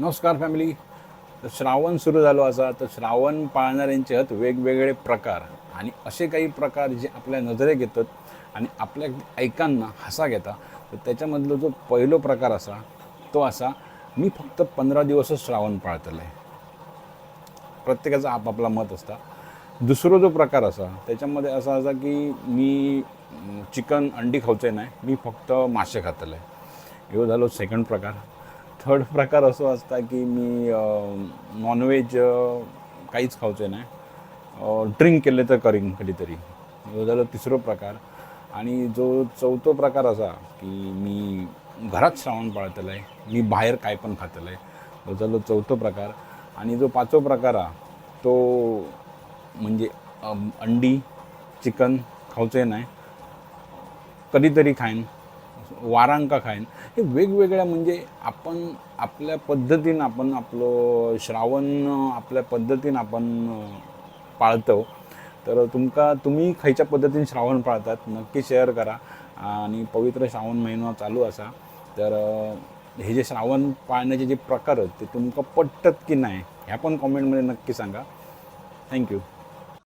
नमस्कार फॅमिली तर श्रावण सुरू झालो असा तर श्रावण पाळणाऱ्यांचे आहेत वेगवेगळे प्रकार आणि असे काही प्रकार जे आपल्या नजरेक येतात आणि आपल्या ऐकांना हसा घेता तर त्याच्यामधलं जो पहिलो प्रकार असा तो असा मी फक्त पंधरा दिवसच श्रावण पाळतलं. आहे प्रत्येकाचा आपापला मत असता. दुसरो जो प्रकार असा त्याच्यामध्ये असा असा की मी चिकन अंडी खावचे नाही मी फक्त मासे खातलं. आहे ह्यो झालो सेकंड प्रकार. थर्ड प्रकार असो असता की मी नॉनव्हेज काहीच खाऊचे नाही. ड्रिंक केले तर करीन कधीतरी. ह्यो झालो तिसरो प्रकार. आणि जो चौथो प्रकार असा की मी घरात श्रावण पाळतलं आहे मी बाहेर काय पण खातलं आहे तो झालो चौथो प्रकार. आणि जो पाचवो प्रकार हा तो म्हणजे अंडी चिकन खाऊचे नाही. कधीतरी खाईन. वारांका खाईन. हे वेगवेगळ्या म्हणजे आपण आपल्या पद्धतीनं आपण आपलं श्रावण आपल्या पद्धतीनं आपण पाळतो. तर तुमका तुम्ही खयच्या पद्धतीने श्रावण पाळतात. नक्की शेअर करा. आणि पवित्र श्रावण महिना चालू असा. तर हे जे श्रावण पाळण्याचे जे प्रकार आहेत ते तुमका पटतात की नाही ह्या पण कॉमेंटमध्ये नक्की सांगा. थँक्यू